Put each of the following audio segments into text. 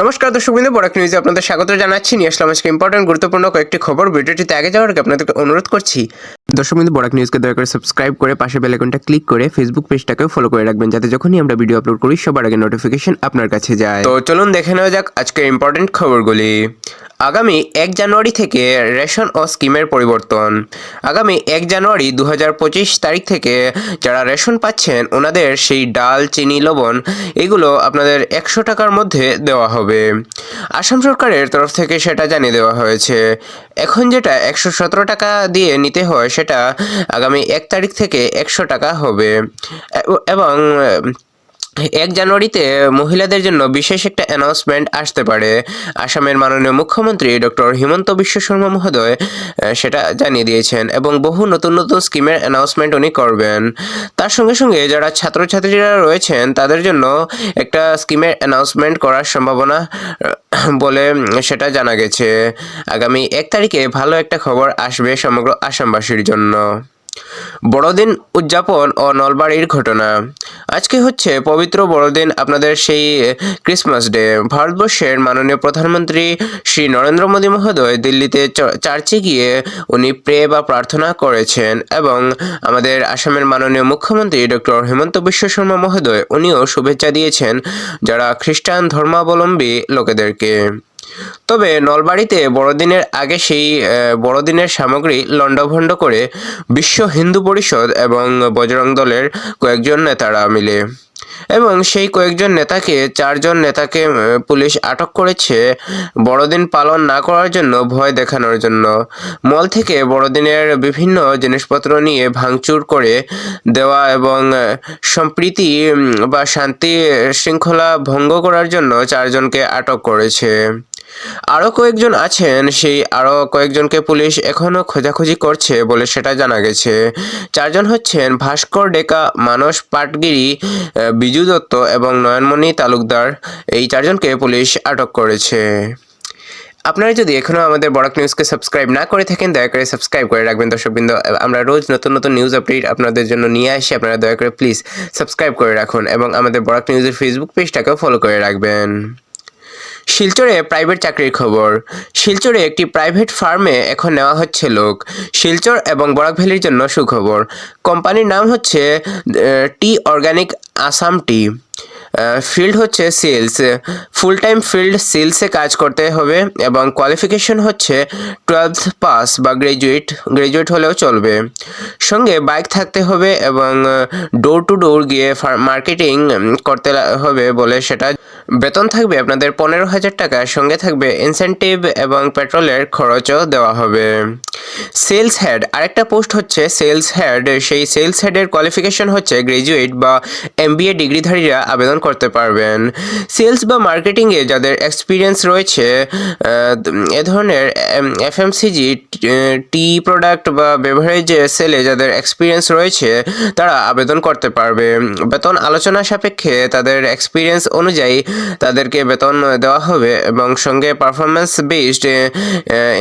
নমস্কার, দর্শক বিন্দু বড় নিউজে আপনাদের স্বাগত জানাচ্ছি। নিয়ে আসলাম আজকে ইম্পর্টেন্ট গুরুত্বপূর্ণ কয়েকটি খবর। ভিডিওটিতে আগে যাওয়ার আগে আপনাদেরকে অনুরোধ করছি দর্শক বিন্দু বড় নিউজকে দয়া করে সাবস্ক্রাইব করে পাশে বেল আইকনটা ক্লিক করে ফেসবুক পেজটাকেও ফলো করে রাখবেন যাতে যখনই আমরা ভিডিও আপলোড করি, সবার আগে নোটিফিকেশন আপনার কাছে যায়। তো চলুন দেখে নেওয়া যাক আজকের ইম্পর্টেন্ট খবরগুলি। আগামী এক জানুয়ারি থেকে রেশন ও স্কিমের পরিবর্তন। আগামী এক জানুয়ারি দু হাজার পঁচিশ তারিখ থেকে যারা রেশন পাচ্ছেন, ওনাদের সেই ডাল, চিনি, লবণ, এগুলো আপনাদের একশো টাকার মধ্যে দেওয়া হবে। আসাম সরকারের তরফ থেকে সেটা জানিয়ে দেওয়া হয়েছে। এখন যেটা একশো সতেরো টাকা দিয়ে নিতে হয় সেটা আগামী এক তারিখ থেকে একশো টাকা হবে। এবং এক জানুয়ারিতে মহিলাদের জন্য বিশেষ একটা অ্যানাউন্সমেন্ট আসতে পারে। আসামের মাননীয় মুখ্যমন্ত্রী ডক্টর হিমন্ত বিশ্ব শর্মা মহোদয় সেটা জানিয়ে দিয়েছেন এবং বহু নতুন নতুন স্কিমের অ্যানাউন্সমেন্ট উনি করবেন। তার সঙ্গে সঙ্গে যারা ছাত্রছাত্রীরা রয়েছেন, তাদের জন্য একটা স্কিমের অ্যানাউন্সমেন্ট করার সম্ভাবনা বলে সেটা জানা গেছে। আগামী এক তারিখে ভালো একটা খবর আসবে সমগ্র আসামবাসীর জন্য। বড়দিন উদযাপন ও নলবাড়ির ঘটনা। আজকে হচ্ছে পবিত্র বড়দিন আপনাদের সেই ক্রিসমাস ডে ভারতবর্ষের মাননীয় প্রধানমন্ত্রী শ্রী নরেন্দ্র মোদী মহোদয় দিল্লিতে চার্চে গিয়ে উনি প্রে বা প্রার্থনা করেছেন এবং আমাদের আসামের মাননীয় মুখ্যমন্ত্রী ডক্টর হেমন্ত বিশ্ব শর্মা মহোদয় উনিও শুভেচ্ছা দিয়েছেন যারা খ্রিস্টান ধর্মাবলম্বী লোকেদেরকে। তবে নলবাড়িতে বড়দিনের আগে সেই বড়দিনের সামগ্রী লণ্ডভণ্ড করে বিশ্ব হিন্দু পরিষদ এবং বজরং দলের কয়েকজন নেতারা মিলে এবং সেই কয়েকজন নেতাকে, চারজন নেতাকে পুলিশ আটক করেছে বড়দিন পালন না করার জন্য, ভয় দেখানোর জন্য। মল থেকে বড়দিনের বিভিন্ন জিনিসপত্র নিয়ে ভাঙচুর করে দেওয়া এবং সম্প্রীতি বা শান্তি শৃঙ্খলা ভঙ্গ করার জন্য চারজনকে আটক করেছে। আরও কয়েকজন আছেন, সেই আরও কয়েকজনকে পুলিশ এখনও খোঁজাখুঁজি করছে বলে সেটা জানা গেছে। চারজন হচ্ছেন ভাস্কর ডেকা, মানস পাটগিরি বিজু দত্ত এবং নয়নমণি তালুকদার। এই চারজনকে পুলিশ আটক করেছে। আপনারা যদি এখনও আমাদের বড়ক নিউজকে সাবস্ক্রাইব না করে থাকেন, দয়া করে সাবস্ক্রাইব করে রাখবেন। দর্শকবৃন্দ আমরা রোজ নতুন নতুন নিউজ আপডেট আপনাদের জন্য নিয়ে আসি। আপনারা দয়া করে প্লিজ সাবস্ক্রাইব করে রাখুন এবং আমাদের বড়ক নিউজের ফেসবুক পেজটাকেও ফলো করে রাখবেন। শিলচরে প্রাইভেট চাকরির খবর। শিলচরে একটি প্রাইভেট ফার্মে এখন নেওয়া হচ্ছে লোক। শিলচর এবং বরাক ভ্যালির জন্য সুখবর। কোম্পানির নাম হচ্ছে tea organic Assam tea field হচ্ছে সেলস ফুল টাইম ফিল্ড সেলসে কাজ করতে হবে এবং কোয়ালিফিকেশন হচ্ছে টুয়েলভ পাস বা গ্রাজুয়েট গ্রাজুয়েট হলেও চলবে। সঙ্গে বাইক থাকতে হবে এবং ডোর টু ডোর গিয়ে মার্কেটিং করতে হবে বলে সেটা। বেতন থাকবে আপনাদের পনেরো হাজার টাকা, সঙ্গে থাকবে ইনসেন্টিভ এবং পেট্রোলের খরচও দেওয়া হবে। Sales head. আরেকটা পোস্ট হচ্ছে সেলস হেড। সেই সেলস হেডের কোয়ালিফিকেশন হচ্ছে গ্রাজুয়েট বা এমবিএ ডিগ্রিধারীরা আবেদন করতে পারবেন। সেলস বা মার্কেটিংয়ে যাদের এক্সপিরিয়েন্স রয়েছে এ ধরনের এফএমসিজি টি প্রোডাক্ট বা বেভারেজ সেলে যাদের এক্সপিরিয়েন্স রয়েছে, তারা আবেদন করতে পারবে। বেতন আলোচনা সাপেক্ষে তাদের এক্সপিরিয়েন্স অনুযায়ী তাদেরকে বেতন দেওয়া হবে এবং সঙ্গে পারফরমেন্স বেসড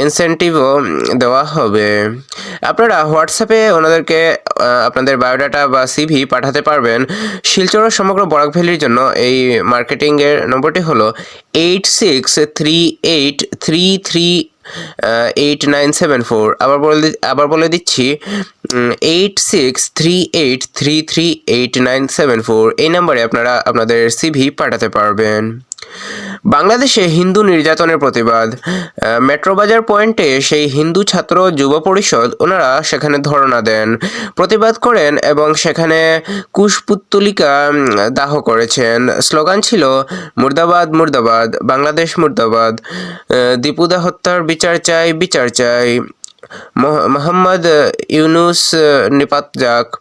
ইনসেন্টিভও দেওয়া হবে আপনারা হোয়াটসঅ্যাপে ওনাদেরকে আপনাদের বায়োডাটা বা সিভি পাঠাতে পারবেন। শিলচর ও সমগ্র বরাক ভ্যালির জন্য এই মার্কেটিংয়ের নম্বরটি হলো eight six three eight three three eight nine seven four আবার বলে আবার বলে দিচ্ছি eight six three eight three three eight nine seven four এই নাম্বারে আপনারা আপনাদের সিভি পাঠাতে পারবেন। বাংলাদেশে হিন্দু নির্যাতনের প্রতিবাদ। আহ, মেট্রো বাজার পয়েন্টে সেই হিন্দু ছাত্র যুব পরিষদ ওনারা সেখানে ধর্ণা দেন প্রতিবাদ করেন এবং সেখানে কুশপুত্তলিকা দাহ করেছেন। স্লোগান ছিল মুর্দাবাদ মুর্দাবাদ বাংলাদেশ মুর্দাবাদ। দীপুদা হত্যার বিচার চাই বিচার চাই। মোহ- মোহাম্মদ ইউনুস নিপাত যাক।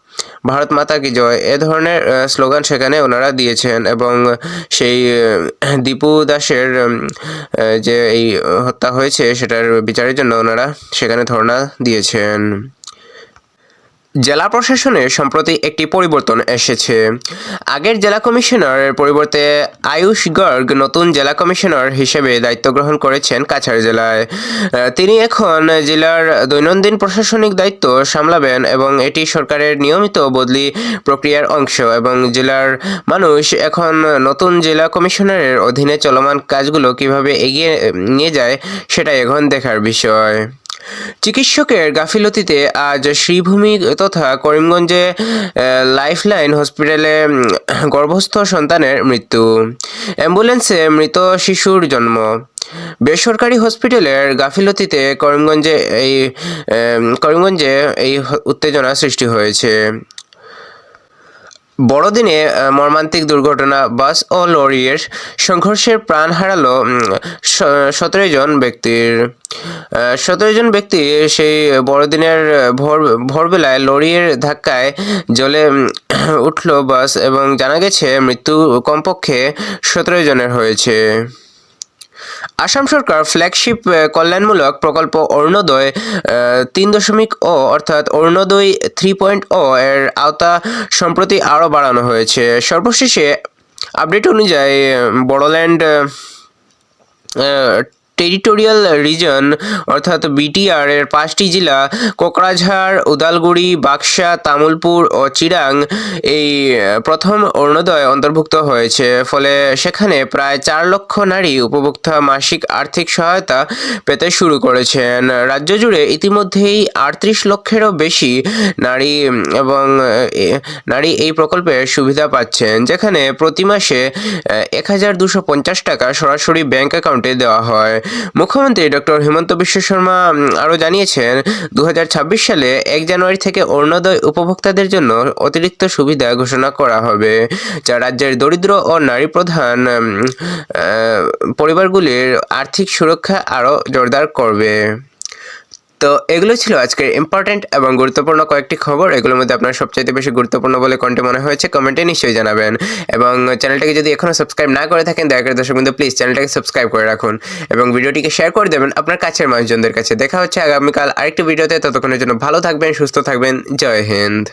ভারত মাতা কি জয়? এ ধরনের স্লোগান সেখানে ওনারা দিয়েছেন এবং সেই দীপু দাসের যে এই হত্যা হয়েছে সেটার বিচারের জন্য ওনারা সেখানে ধর্ণা দিয়েছেন। জেলা প্রশাসনে সম্প্রতি একটি পরিবর্তন এসেছে। আগের জেলা কমিশনারের পরিবর্তে আয়ুষ গর্গ নতুন জেলা কমিশনার হিসেবে দায়িত্ব গ্রহণ করেছেন কাছাড় জেলায়। তিনি এখন জেলার দৈনন্দিন প্রশাসনিক দায়িত্ব সামলাবেন এবং এটি সরকারের নিয়মিত বদলি প্রক্রিয়ার অংশ এবং জেলার মানুষ এখন নতুন জেলা কমিশনারের অধীনে চলমান কাজগুলো কীভাবে এগিয়ে নিয়ে যায় সেটাই এখন দেখার বিষয়। চিকিৎসকের গাফিলতিতে আজ শ্রীভূমি তথা করিমগঞ্জে লাইফলাইন হসপিটালে গর্ভস্থ সন্তানের মৃত্যু। অ্যাম্বুলেন্সে মৃত শিশুর জন্ম। বেসরকারি হসপিটালের গাফিলতিতে করিমগঞ্জে এই করিমগঞ্জে এই উত্তেজনা সৃষ্টি হয়েছে। বড়দিনে মর্মান্তিক দুর্ঘটনা, বাস ও লরিয়ের সংঘর্ষের প্রাণ হারালো সতেরো জন ব্যক্তির। সতেরো জন ব্যক্তি সেই বড়দিনের ভোর, ভোরবেলায় লরিয়ের ধাক্কায় জলে উঠল বাস এবং জানা গেছে মৃত্যু কমপক্ষে সতেরো জনের হয়েছে। আসাম সরকার ফ্ল্যাগশিপ কল্যাণমূলক প্রকল্প অরুণোদয় তিন দশমিক ও অর্থাৎ অরুণোদয় থ্রি পয়েন্ট ও এর আওতা সম্প্রতি আরও বাড়ানো হয়েছে। সর্বশেষে আপডেট অনুযায়ী, বড়োল্যান্ড টেরিটোরিয়াল রিজন, অর্থাৎ বিটিআর এর পাঁচটি জেলা, কোকরাঝাড়, উদালগুড়ি, বাক্সা, তামুলপুর ও চিরাং, এই প্রথম অরুণোদয় অন্তর্ভুক্ত হয়েছে। ফলে সেখানে প্রায় চার লক্ষ নারী উপভোক্তা মাসিক আর্থিক সহায়তা পেতে শুরু করেছেন। রাজ্য জুড়ে ইতিমধ্যেই আটত্রিশ লক্ষেরও বেশি নারী এবং নারী এই প্রকল্পের সুবিধা পাচ্ছেন, যেখানে প্রতি মাসে এক হাজার দুশো পঞ্চাশ টাকা সরাসরি ব্যাংক অ্যাকাউন্টে দেওয়া হয়। মুখ্যমন্ত্রী ডক্টর হিমন্ত বিশ্ব শর্মা আরও জানিয়েছেন দু হাজার ছাব্বিশ সালে এক জানুয়ারি থেকে অরুণোদয় উপভোক্তাদের জন্য অতিরিক্ত সুবিধা ঘোষণা করা হবে, যা রাজ্যের দরিদ্র ও নারী প্রধান পরিবারগুলির আর্থিক সুরক্ষা আরও জোরদার করবে। তো এগুলো ছিল আজকের ইম্পর্টেন্ট এবং গুরুত্বপূর্ণ কয়েকটি খবর। এগুলোর মধ্যে আপনার সবচাইতে বেশি গুরুত্বপূর্ণ বলে কোনটি মনে হয়েছে কমেন্টে নিশ্চয়ই জানাবেন। এবং চ্যানেলটাকে যদি এখনও সাবস্ক্রাইব না করে থাকেন, দয়া করে দর্শক বন্ধু প্লিজ চ্যানেলটাকে সাবস্ক্রাইব করে রাখুন এবং ভিডিওটিকে শেয়ার করে দেবেন আপনার কাছের মানুষজনদের কাছে। দেখা হচ্ছে আগামীকাল আরেকটি ভিডিওতে। ততক্ষণের জন্য ভালো থাকবেন, সুস্থ থাকবেন। জয় হিন্দ।